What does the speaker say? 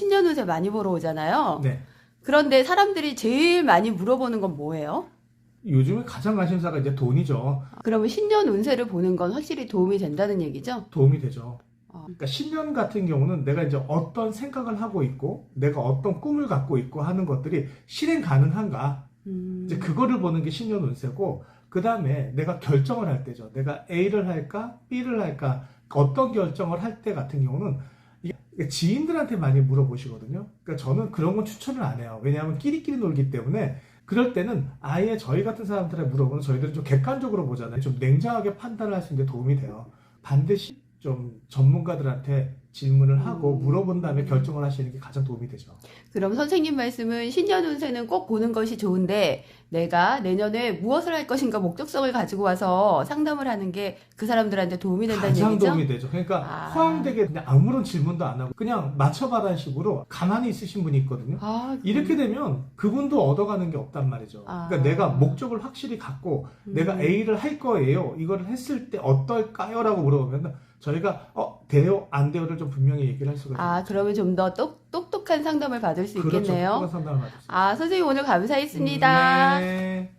신년 운세 많이 보러 오잖아요. 네. 그런데 사람들이 제일 많이 물어보는 건 뭐예요? 요즘에 가장 관심사가 이제 돈이죠. 그러면 신년 운세를 보는 건 확실히 도움이 된다는 얘기죠? 도움이 되죠. 어. 그러니까 신년 같은 경우는 내가 이제 어떤 생각을 하고 있고, 내가 어떤 꿈을 갖고 있고 하는 것들이 실행 가능한가? 음, 이제 그거를 보는 게 신년 운세고, 그 다음에 내가 결정을 할 때죠. 내가 A를 할까, B를 할까, 어떤 결정을 할 때 같은 경우는 이게 지인들한테 많이 물어보시거든요. 그러니까 저는 그런 건 추천을 안 해요. 왜냐하면 끼리끼리 놀기 때문에 그럴 때는 아예 저희 같은 사람들에 물어보면 저희들은 좀 객관적으로 보잖아요. 좀 냉정하게 판단을 할 수 있는 데 도움이 돼요. 반드시 좀 전문가들한테 질문을 하고 음. 물어본 다음에 결정을 하시는 게 가장 도움이 되죠. 그럼 선생님 말씀은 신년 운세는 꼭 보는 것이 좋은데 내가 내년에 무엇을 할 것인가 목적성을 가지고 와서 상담을 하는 게 그 사람들한테 도움이 된다는 가장 얘기죠? 도움이 되죠. 그러니까 아. 허황되게 그냥 아무런 질문도 안 하고 그냥 맞춰봐라는 식으로 가만히 있으신 분이 있거든요. 아, 이렇게 되면 그분도 얻어가는 게 없단 말이죠. 아. 그러니까 내가 목적을 확실히 갖고 음. 내가 A를 할 거예요. 이걸 했을 때 어떨까요? 라고 물어보면 저희가 어, 돼요? 안 돼요를 좀 분명히 얘기를 할 수가 있어요. 아, 그러면 좀 더 똑똑한 상담을 받을 수 그렇죠. 있겠네요. 그런 상담을 받을 수 아, 선생님 오늘 감사했습니다. 있어요. 네.